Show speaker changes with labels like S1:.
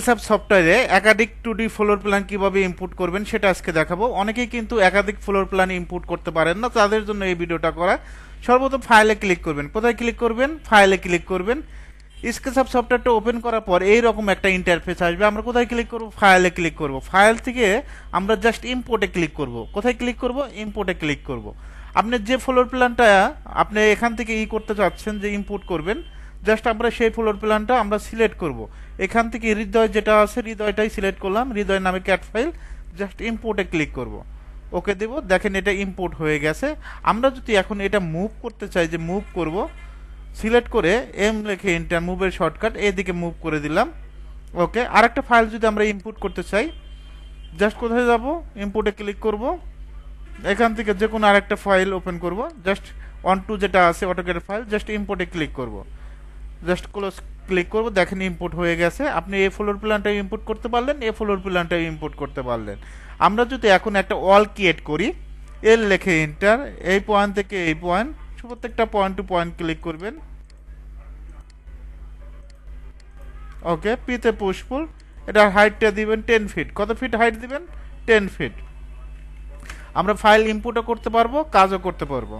S1: স্কেসাপ সফটওয়্যারে একাধিক two D floor plan কীভাবে ইনপুট করবেন সেটা আজকে দেখাবো। অনেকেই কিন্তু একাধিক ফ্লোর প্ল্যান ইনপুট করতে পারেন না, তাদের জন্য এই ভিডিওটা করা। সর্বপ্রথম ফাইলে ক্লিক করবেন। কোথায় ক্লিক করবেন? ফাইলে ক্লিক করবেন। স্কেসাপ সফটওয়্যারটা ওপেন করার পর এই রকম একটা ইন্টারফেস আসবে। আমরা কোথায় ক্লিক করব? ফাইলে ক্লিক করব। ফাইল থেকে আমরা জাস্ট ইম্পোর্টে ক্লিক করব। কোথায় ক্লিক করব? ইম্পোর্টে ক্লিক করব। আপনি যে ফ্লোর প্ল্যানটা আপনি এখান থেকে ই করতে চাচ্ছেন যে ইম্পোর্ট করবেন জাস্ট আমরা সেই ফ্লোর প্ল্যানটা আমরা সিলেক্ট করব। এখান থেকে হৃদয় যেটা আছে, হৃদয়টাই সিলেক্ট করলাম হৃদয় নামে ক্যাট ফাইল জাস্ট ইম্পোর্টে ক্লিক করব। ওকে দেব। দেখেন এটা ইম্পোর্ট হয়ে গেছে। আমরা যদি এখন এটা মুভ করতে চাই, যে মুভ করব, সিলেক্ট করে এম লেখে ইন্টার মুভের শর্টকাট এদিকে মুভ করে দিলাম। ওকে আর একটা ফাইল যদি আমরা ইনপুট করতে চাই, জাস্ট কোথায় যাব? ইনপুটে ক্লিক করব। এখান থেকে যে কোনো আরেকটা ফাইল ওপেন করব। জাস্ট ওয়ান টু যেটা আছে অটোকের ফাইল জাস্ট ইম্পোর্টে ক্লিক করব। জাস্ট ক্লোজ ক্লিক করব, দেখেন ইম্পোর্ট হয়ে গেছে। আপনি এ ফ্লোর প্ল্যানটা ইম্পোর্ট করতে পারলেন এ ফ্লোর প্ল্যানটা ইম্পোর্ট করতে পারলেন। আমরা যদি এখন একটা ওয়াল ক্রিয়েট করি এল লেখে ইন্টার এই পয়েন্ট থেকে এই পয়েন্ট প্রত্যেকটা পয়েন্ট টু পয়েন্ট ক্লিক করবেন। ওকে পিতে পুশফুল এটার হাইটটা দিবেন টেন ফিট কত ফিট হাইট দিবেন? টেন ফিট আমরা ফাইল ইনপুটও করতে পারব, কাজও করতে পারব।